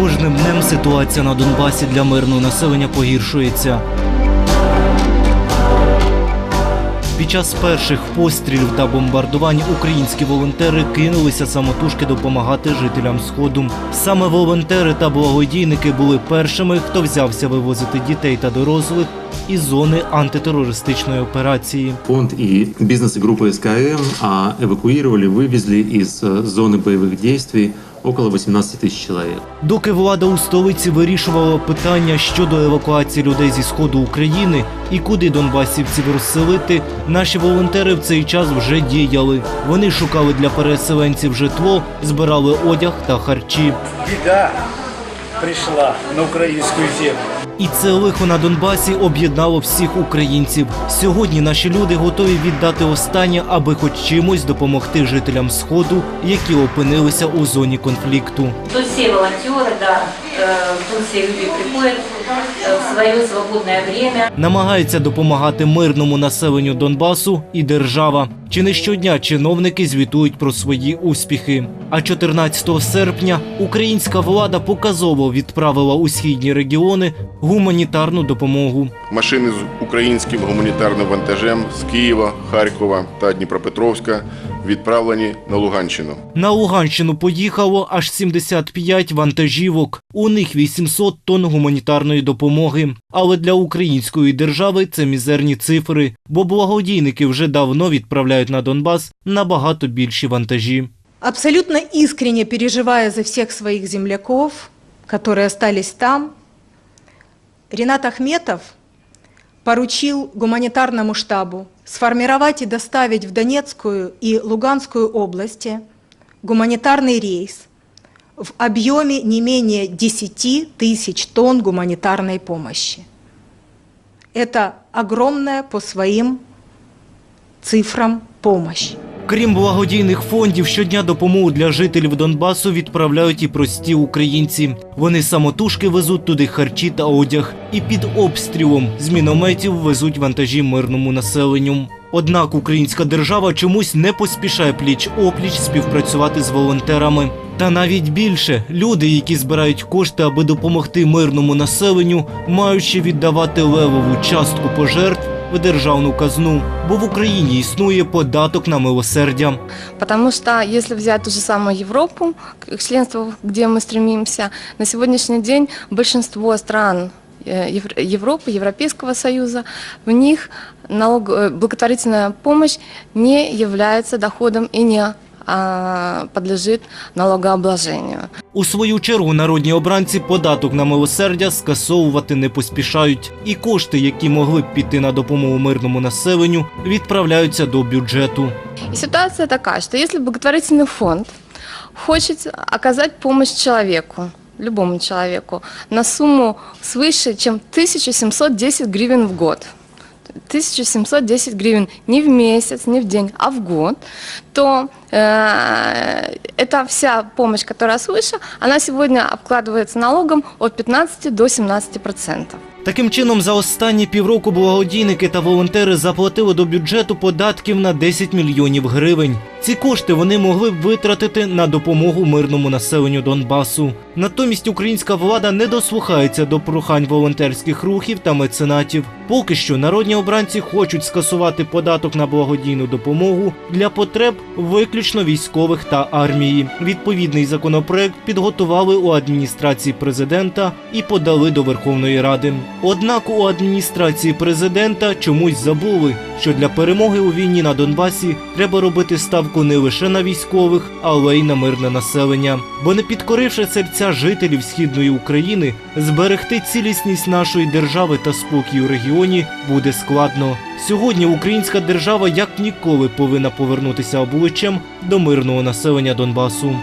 кожним днем ситуація на Донбасі для мирного населення погіршується. Під час перших пострілів та бомбардувань українські волонтери кинулися самотужки допомагати жителям сходу. Саме волонтери та благодійники були першими, хто взявся вивозити дітей та дорослих із зони антитерористичної операції. Фонд и бизнес и группа СКМ а, эвакуировали, вывезли из э, зоны боевых действий около 18 тысяч человек. Доки влада у столиці вирішувала питання щодо евакуації людей зі сходу України і куди донбасівців розселити, наші волонтери в цей час вже діяли. Вони шукали для переселенців житло, збирали одяг та харчі. Біда прийшла на українську землю. І це лихо на Донбасі об'єднало всіх українців. Сьогодні наші люди готові віддати останнє, аби хоч чимось допомогти жителям сходу, які опинилися у зоні конфлікту. Тут все волонтеры, да, э, тут все люди приходят э, в свое свободное время. Намагається допомагати мирному населенню Донбасу і держава. Чи не щодня чиновники звітують про свої успіхи. А 14 серпня українська влада показово відправила у східні регіони гуманітарну допомогу. Машини з українським гуманітарним вантажем з Києва, Харкова та Дніпропетровська відправлені на Луганщину. На Луганщину поїхало аж 75 вантажівок. У них 800 тонн гуманітарної допомоги. Але для української держави це мізерні цифри, бо благодійники вже давно відправляють на Донбас набагато більші вантажі. абсолютно искренне переживая за всех своих земляков, которые остались там, Ренат Ахметов поручил гуманитарному штабу сформировать и доставить в Донецкую и Луганскую области гуманитарный рейс в объеме не менее 10 тысяч тонн гуманитарной помощи. Это огромная по своим цифрам помощь. Крім благодійних фондів, щодня допомогу для жителів Донбасу відправляють і прості українці. Вони самотужки везуть туди харчі та одяг, і під обстрілом з мінометів везуть вантажі мирному населенню. Однак українська держава чомусь не поспішає пліч опліч співпрацювати з волонтерами. Та навіть більше люди, які збирають кошти, аби допомогти мирному населенню, мають ще віддавати левову частку пожертв в державну казну, бо в Україні існує податок на милосердя. Потому что если взять ту же самую Европу, к членству, где мы стремимся, на сегодняшний день большинство стран э, Евр- Европы, Европейского Союза, в них налог, э, благотворительная помощь не является доходом и не а, подлежит налогообложению. У свою чергу народні обранці податок на милосердя скасовувати не поспішають, і кошти, які могли б піти на допомогу мирному населенню, відправляються до бюджету. И ситуация такая, что если благотворительный фонд хочет оказать помощь человеку, любому человеку, на сумму свыше, чем 1710 гривен в год, 1710 гривен не в месяц, не в день, а в год, то э, эта вся помощь, которая свыше, она сегодня обкладывается налогом от 15 до 17 процентов. Таким чином, за останні півроку благодійники та волонтери заплатили до бюджету податків на 10 мільйонів гривень. Ці кошти вони могли б витратити на допомогу мирному населенню Донбасу. Натомість українська влада не дослухається до прохань волонтерських рухів та меценатів. Поки що народні обранці хочуть скасувати податок на благодійну допомогу для потреб виключно військових та армії. Відповідний законопроект підготували у адміністрації президента і подали до Верховної Ради. Однак у адміністрації президента чомусь забули, що для перемоги у війні на Донбасі треба робити ставку не лише на військових, але й на мирне населення. Бо не підкоривши серця жителів східної України, зберегти цілісність нашої держави та спокій у регіоні буде складно. Сьогодні українська держава як ніколи повинна повернутися обличчям до мирного населення Донбасу.